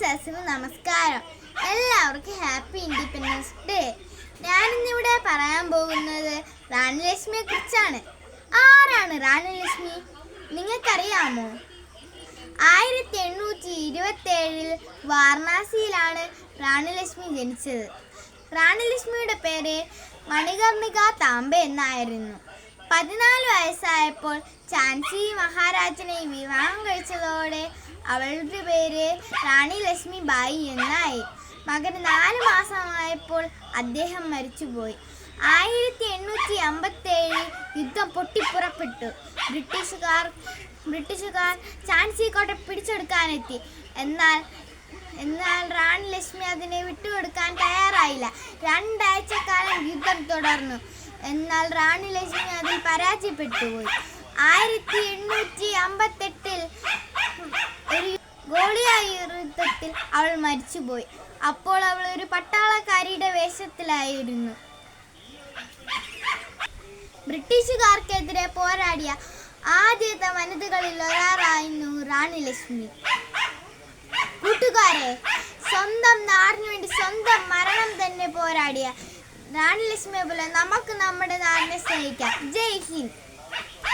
സസിന് നമസ്കാരം. എല്ലാവർക്കും happy independence day ഞാനിന്നിവിടെ പറയാൻ പോകുന്നത് റാണി ലക്ഷ്മിയെ കുറിച്ചാണ് ആരാണ് റാണി ലക്ഷ്മി നിങ്ങൾക്കറിയാമോ? ആയിരത്തി എണ്ണൂറ്റി ഇരുപത്തി ഏഴിൽ വാരണാസിയിലാണ് റാണി ലക്ഷ്മി ജനിച്ചത്. റാണി ലക്ഷ്മിയുടെ പേര് മണികർണിക താമ്പ എന്നായിരുന്നു. പതിനാല് വയസ്സായപ്പോൾ ചാൻസി മഹാരാജനെ വിവാഹം കഴിച്ചതോടെ അവളുടെ പേര് റാണി ലക്ഷ്മി ബായി എന്നായി. മകന് നാല് മാസമായപ്പോൾ അദ്ദേഹം മരിച്ചുപോയി. ആയിരത്തി എണ്ണൂറ്റി അമ്പത്തി ഏഴിൽ യുദ്ധം പൊട്ടിപ്പുറപ്പെട്ടു. ബ്രിട്ടീഷുകാർ ബ്രിട്ടീഷുകാർ ചാൻസി കോട്ട പിടിച്ചെടുക്കാനെത്തി. എന്നാൽ എന്നാൽ റാണി ലക്ഷ്മി അതിനെ വിട്ടുകൊടുക്കാൻ തയ്യാറായില്ല. രണ്ടാഴ്ചക്കാലം യുദ്ധം തുടർന്നു. എന്നാൽ റാണി ലക്ഷ്മി അതിൽ പരാജയപ്പെട്ടുപോയി. ആയിരത്തി എണ്ണൂറ്റി അമ്പത്തെട്ടിൽ ഒരു ഗോളിയ യുദ്ധത്തിൽ അവൾ മരിച്ചുപോയി. അപ്പോൾ അവൾ ഒരു പട്ടാളക്കാരിയുടെ വേഷത്തിലായിരുന്നു. ബ്രിട്ടീഷുകാർക്കെതിരെ പോരാടിയ ആദ്യത്തെ വനിതകളിൽ ഒരാളായിരുന്നു റാണി ലക്ഷ്മി. കൂട്ടുകാരെ സ്വന്തം നാടിനു വേണ്ടി സ്വന്തം മരണം തന്നെ പോരാടിയ റാണി ലക്ഷ്മിയെ നമുക്ക് നമ്മുടെ നാടിനെ സ്നേഹിക്കാം. ജയ് ഹിന്ദ്.